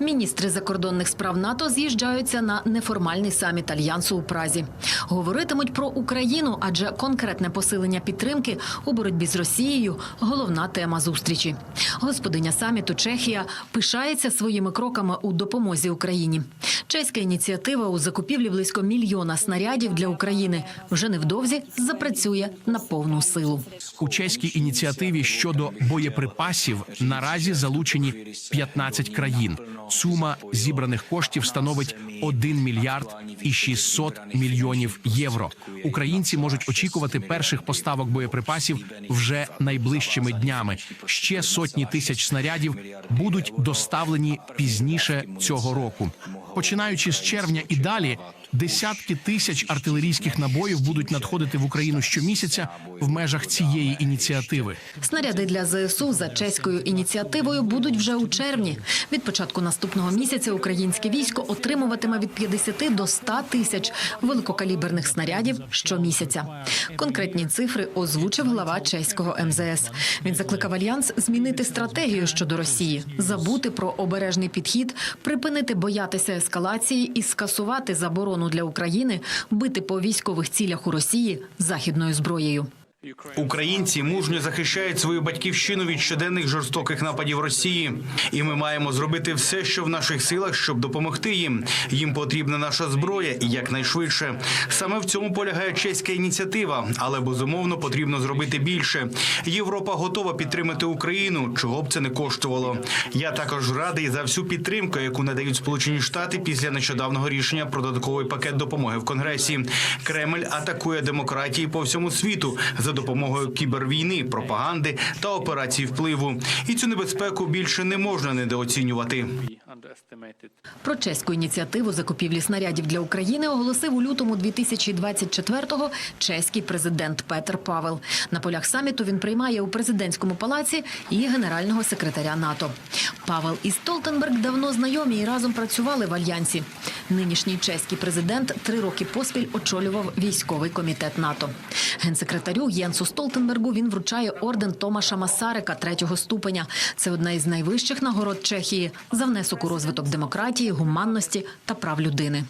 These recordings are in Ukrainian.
Міністри закордонних справ НАТО з'їжджаються на неформальний саміт альянсу у Празі. Говоритимуть про Україну, адже конкретне посилення підтримки у боротьбі з Росією головна тема зустрічі. Господиня саміту Чехія пишається своїми кроками у допомозі Україні. Чеська ініціатива у закупівлі близько мільйона снарядів для України вже невдовзі запрацює на повну силу. У чеській ініціативі щодо боєприпасів наразі залучені 15 країн. Сума зібраних коштів становить 1 мільярд і 600 мільйонів євро. Українці можуть очікувати перших поставок боєприпасів вже найближчими днями. Ще сотні тисяч снарядів будуть доставлені пізніше цього року. Починаючи з червня і далі, десятки тисяч артилерійських набоїв будуть надходити в Україну щомісяця в межах цієї ініціативи. Снаряди для ЗСУ за чеською ініціативою будуть вже у червні. Від початку наступного місяця українське військо отримуватиме від 50 до 100 тисяч великокаліберних снарядів щомісяця. Конкретні цифри озвучив глава чеського МЗС. Він закликав альянс змінити стратегію щодо Росії, забути про обережний підхід, припинити боятися ескалації і скасувати заборону для України бити по військових цілях у Росії західною зброєю. Українці мужньо захищають свою батьківщину від щоденних жорстоких нападів Росії, і ми маємо зробити все, що в наших силах, щоб допомогти їм. Їм потрібна наша зброя і якнайшвидше. Саме в цьому полягає чеська ініціатива, але безумовно потрібно зробити більше. Європа готова підтримати Україну, чого б це не коштувало. Я також радий за всю підтримку, яку надають Сполучені Штати після нещодавнього рішення про додатковий пакет допомоги в Конгресі. Кремль атакує демократії по всьому світу за допомогою кібервійни, пропаганди та операцій впливу. І цю небезпеку більше не можна недооцінювати. Про чеську ініціативу закупівлі снарядів для України оголосив у лютому 2024-го чеський президент Петер Павел. На полях саміту він приймає у президентському палаці і генерального секретаря НАТО. Павел і Столтенберг давно знайомі і разом працювали в альянсі. Нинішній чеський президент три роки поспіль очолював військовий комітет НАТО. Генсекретарю Єнсу Столтенбергу він вручає орден Томаша Масарика третього ступеня. Це одна із найвищих нагород Чехії за внесок у розвиток демократії, гуманності та прав людини.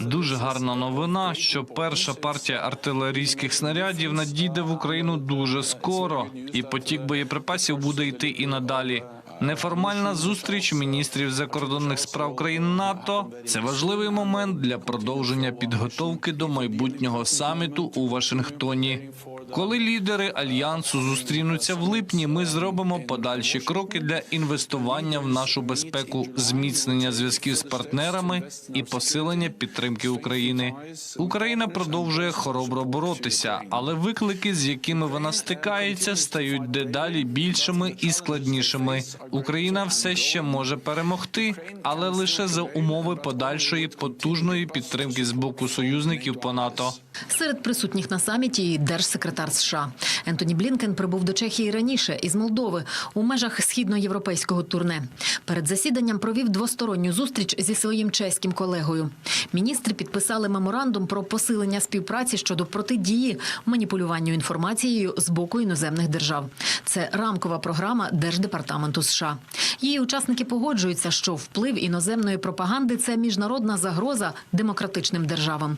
Дуже гарна новина, що перша партія артилерійських снарядів надійде в Україну дуже скоро, і потік боєприпасів буде йти і надалі. Неформальна зустріч міністрів закордонних справ країн НАТО це важливий момент для продовження підготовки до майбутнього саміту у Вашингтоні. Коли лідери альянсу зустрінуться в липні, ми зробимо подальші кроки для інвестування в нашу безпеку, зміцнення зв'язків з партнерами і посилення підтримки України. Україна продовжує хоробро боротися, але виклики, з якими вона стикається, стають дедалі більшими і складнішими. Україна все ще може перемогти, але лише за умови подальшої потужної підтримки з боку союзників по НАТО. Серед присутніх на саміті держсекретар США Ентоні Блінкен прибув до Чехії раніше із Молдови у межах східноєвропейського турне. Перед засіданням провів двосторонню зустріч зі своїм чеським колегою. Міністри підписали меморандум про посилення співпраці щодо протидії маніпулюванню інформацією з боку іноземних держав. Це рамкова програма Держдепартаменту США. Її учасники погоджуються, що вплив іноземної пропаганди це міжнародна загроза демократичним державам.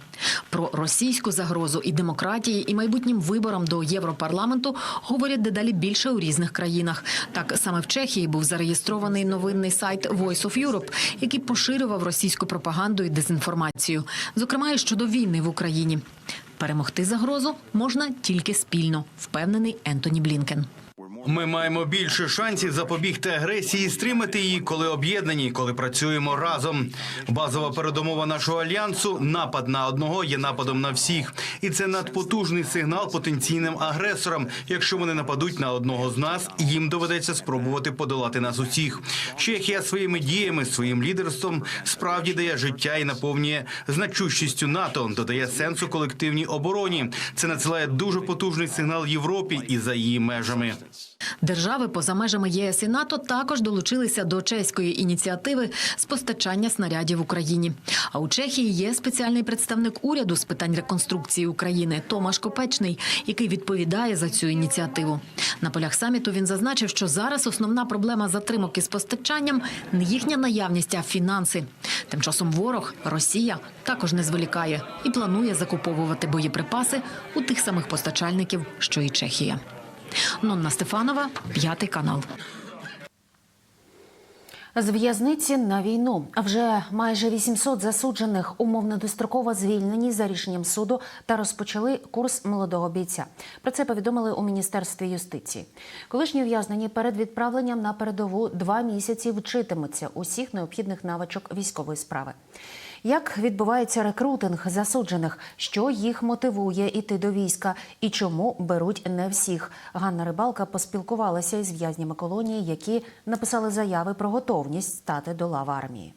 Про російську загрозу і демократії, і майбутнім виборам до Європарламенту говорять дедалі більше у різних країнах. Так саме в Чехії був зареєстрований новинний сайт Voice of Europe, який поширював російську пропаганду і дезінформацію, зокрема і щодо війни в Україні. Перемогти загрозу можна тільки спільно, впевнений Ентоні Блінкен. Ми маємо більше шансів запобігти агресії стримати її, коли об'єднані, коли працюємо разом. Базова передумова нашого альянсу напад на одного є нападом на всіх, і це надпотужний сигнал потенційним агресорам. Якщо вони нападуть на одного з нас, їм доведеться спробувати подолати нас усіх. Чехія своїми діями, своїм лідерством справді дає життя і наповнює значущістю НАТО, додає сенсу колективній обороні. Це надсилає дуже потужний сигнал Європі і за її межами. Держави поза межами ЄС і НАТО також долучилися до чеської ініціативи з постачання снарядів Україні. А у Чехії є спеціальний представник уряду з питань реконструкції України Томаш Копечний, який відповідає за цю ініціативу. На полях саміту він зазначив, що зараз основна проблема затримок із постачанням не їхня наявність, а фінанси. Тим часом ворог Росія також не зволікає і планує закуповувати боєприпаси у тих самих постачальників, що і Чехія. Нонна Стефанова, п'ятий канал. З в'язниці на війну. Вже майже 800 засуджених умовно достроково звільнені за рішенням суду та розпочали курс молодого бійця. Про це повідомили у міністерстві юстиції. Колишні ув'язнені перед відправленням на передову два місяці вчитимуться усіх необхідних навичок військової справи. Як відбувається рекрутинг засуджених, що їх мотивує іти до війська і чому беруть не всіх? Ганна Рибалка поспілкувалася із в'язнями колонії, які написали заяви про готовність стати до лав армії.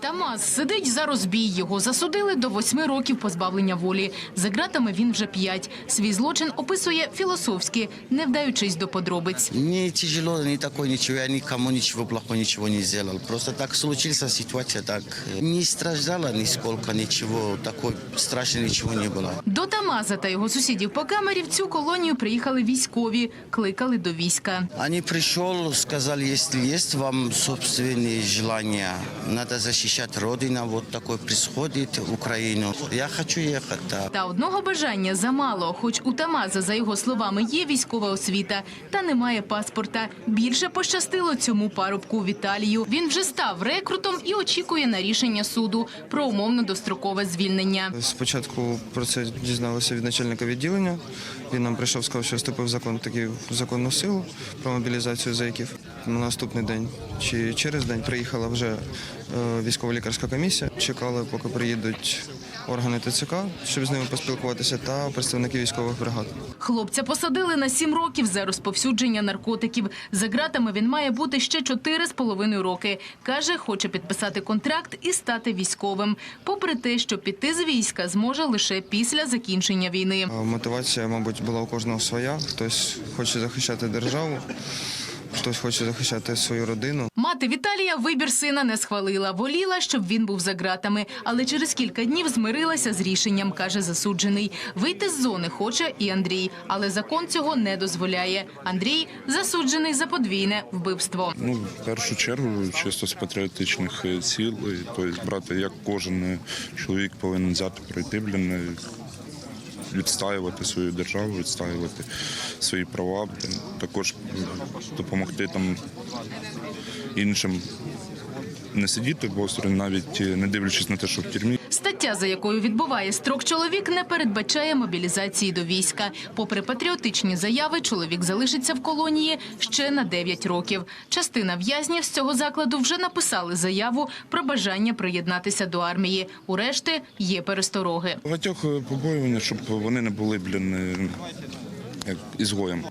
Тамас сидить за розбій. Його засудили до восьми років позбавлення волі. За ґратами він вже п'ять. Свій злочин описує філософськи, не вдаючись до подробиць. Мне тяжело, не такое ничего, я никому ничего плохого ничего не сделал. Просто так случилась ситуация, так не страждала нисколько, ничего, такой страшно ничего не было. До Тамаза та його сусідів по камері в цю колонію приїхали військові, кликали до війська. Они пришел, сказали, если есть вам собственные желания, надо защищать Родину, вот такое происходит, Украину. Я хочу ехать, да. Та одного бажання замало, хоч у Тамаза, за його словами, є військова освіта, та немає паспорта. Більше пощастило цьому парубку Віталію. Він вже став рекрутом і очікує на рішення суду про умовно дострокове звільнення. Спочатку про це дізналися від начальника відділення. Він нам прийшов, сказав, що вступив закон такий в законну силу про мобілізацію зеків. На наступний день чи через день приїхала вже військово-лікарська комісія. Чекали, поки приїдуть органи ТЦК, щоб з ними поспілкуватися, та представники військових бригад. Хлопця посадили на сім років за розповсюдження наркотиків. За ґратами він має бути ще чотири з половиною роки. Каже, хоче підписати контракт і стати військовим. Попри те, що піти з війська зможе лише після закінчення війни. Мотивація, мабуть, була у кожного своя. Хтось хоче захищати державу, хтось хоче захищати свою родину. Мати Віталія вибір сина не схвалила. Воліла, щоб він був за ґратами. Але через кілька днів змирилася з рішенням, каже засуджений. Вийти з зони хоче і Андрій. Але закон цього не дозволяє. Андрій засуджений за подвійне вбивство. Ну, в першу чергу, чисто з патріотичних е, цілей, тобто брати, як кожен е, чоловік повинен взяти пройти, блін, е, відстаювати свою державу, відстаювати свої права, також допомогти там іншим не сидіти в осторонь, навіть е, не дивлячись на те, що в тюрмі. Стаття, за якою відбуває строк чоловік, не передбачає мобілізації до війська. Попри патріотичні заяви, чоловік залишиться в колонії ще на 9 років. Частина в'язнів з цього закладу вже написали заяву про бажання приєднатися до армії. У решти є перестороги. Багатьох е, побоювання, щоб вони не були, блін, е, як ізгоєм.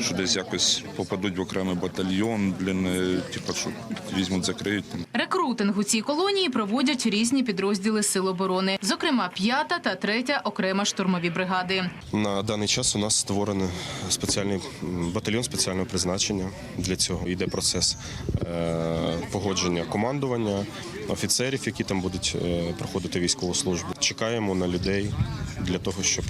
Що десь якось попадуть в окремий батальйон, блін, е, типу, що візьмуть, закриють там. Рекрутинг у цій колонії проводять різні підрозділи сил оборони, зокрема п'ята та третя окрема штурмові бригади. На даний час у нас створений спеціальний батальйон спеціального призначення. Для цього йде процес е, погодження командування офіцерів, які там будуть е, проходити військову службу. Чекаємо на людей для того, щоб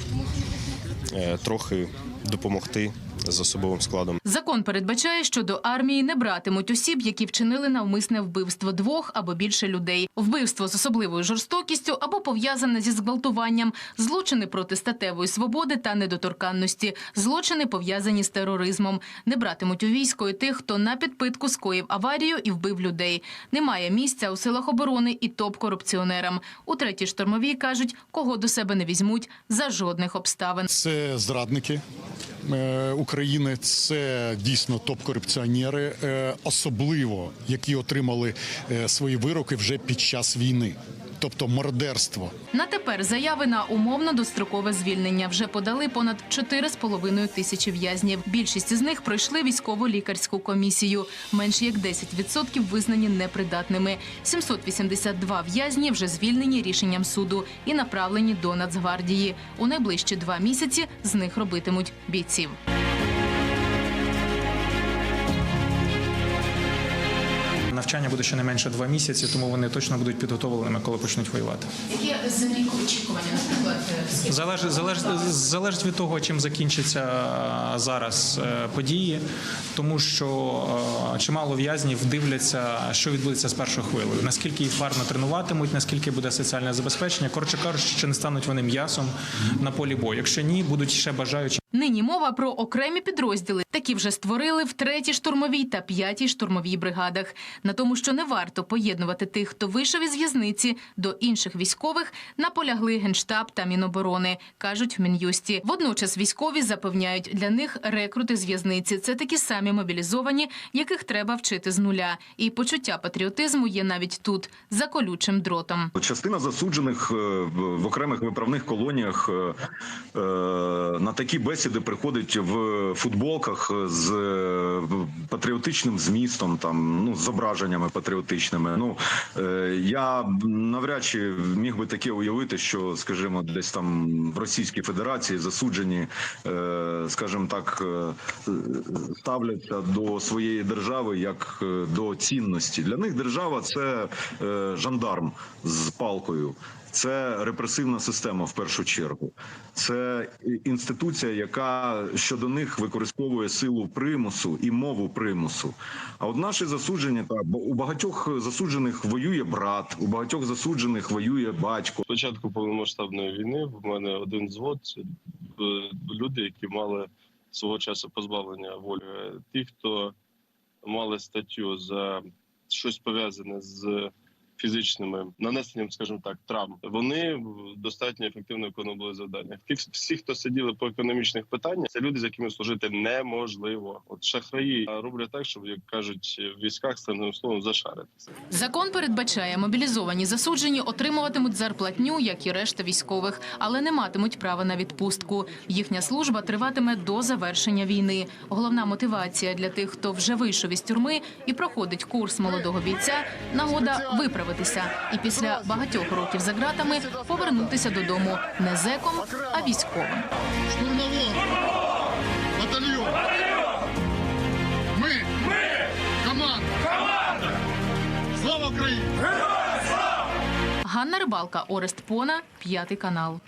трохи допомогти з особовим складом. Закон передбачає, що до армії не братимуть осіб, які вчинили навмисне вбивство двох або більше людей, вбивство з особливою жорстокістю або пов'язане зі зґвалтуванням, злочини проти статевої свободи та недоторканності, злочини пов'язані з тероризмом. Не братимуть у військо і тих, хто на підпитку скоїв аварію і вбив людей. Немає місця у силах оборони і топ-корупціонерам. У третій штурмовій кажуть, кого до себе не візьмуть за жодних обставин. Це зрадники е, України, це дійсно топ-корупціонери, е, особливо які отримали е, свої вироки вже під час війни, тобто мародерство. На тепер заяви на умовно дострокове звільнення вже подали понад 4,5 тисячі в'язнів. Більшість із них пройшли військово-лікарську комісію. Менш як 10% визнані непридатними. 782 в'язні вже звільнені рішенням суду і направлені до Нацгвардії. У найближчі два місяці з них робитимуть бійців. Навчання буде щонайменше два місяці, тому вони точно будуть підготовленими, коли почнуть воювати. Які землі очікування, наприклад, Залежить, залежить, залежить від того, чим закінчаться е, зараз е, події, тому що е, чимало в'язнів дивляться, що відбудеться з першою хвилею, наскільки їх варно тренуватимуть, наскільки буде соціальне забезпечення. Коротше кажучи, чи не стануть вони м'ясом на полі бою. Якщо ні, будуть ще бажаючі. Нині мова про окремі підрозділи. Такі вже створили в третій штурмовій та п'ятій штурмовій бригадах. На тому, що не варто поєднувати тих, хто вийшов із в'язниці, до інших військових, наполягли генштаб та міноборони, кажуть в мін'юсті. Водночас військові запевняють, для них рекрути з в'язниці це такі самі мобілізовані, яких треба вчити з нуля. І почуття патріотизму є навіть тут за колючим дротом. Частина засуджених е, в окремих виправних колоніях е, е, на такі бесіди приходить в футболках з е, патріотичним змістом, там ну з зображеннями патріотичними. Ну е, я навряд чи міг би таке уявити, що, скажімо, десь там в Російській Федерації засуджені, е, скажімо так, ставляться до своєї держави як до цінності. Для них держава це жандарм з палкою. Це репресивна система в першу чергу. Це інституція, яка щодо них використовує силу примусу і мову примусу. А от наші засудження так бо у багатьох засуджених воює брат, у багатьох засуджених воює батько. початку повномасштабної війни в мене один звод е, люди, які мали свого часу позбавлення волі. Ті, хто мали статтю за щось пов'язане з фізичними нанесенням, скажімо так, травм, вони достатньо ефективно виконували завдання. Всі, хто сиділи по економічних питаннях, це люди, з якими служити неможливо. От шахраї роблять так, щоб як кажуть в військах станом словом зашаритися. Закон передбачає, мобілізовані засуджені отримуватимуть зарплатню, як і решта військових, але не матимуть права на відпустку. Їхня служба триватиме до завершення війни. Головна мотивація для тих, хто вже вийшов із тюрми і проходить курс молодого бійця, нагода виправитися і після багатьох років за ґратами повернутися додому не зеком, а військовим. Штурмовой батальйон. Ми. Ми. Команда. Команда. Слава Україні! Ганна Рибалка, Орест Пона, п'ятий канал.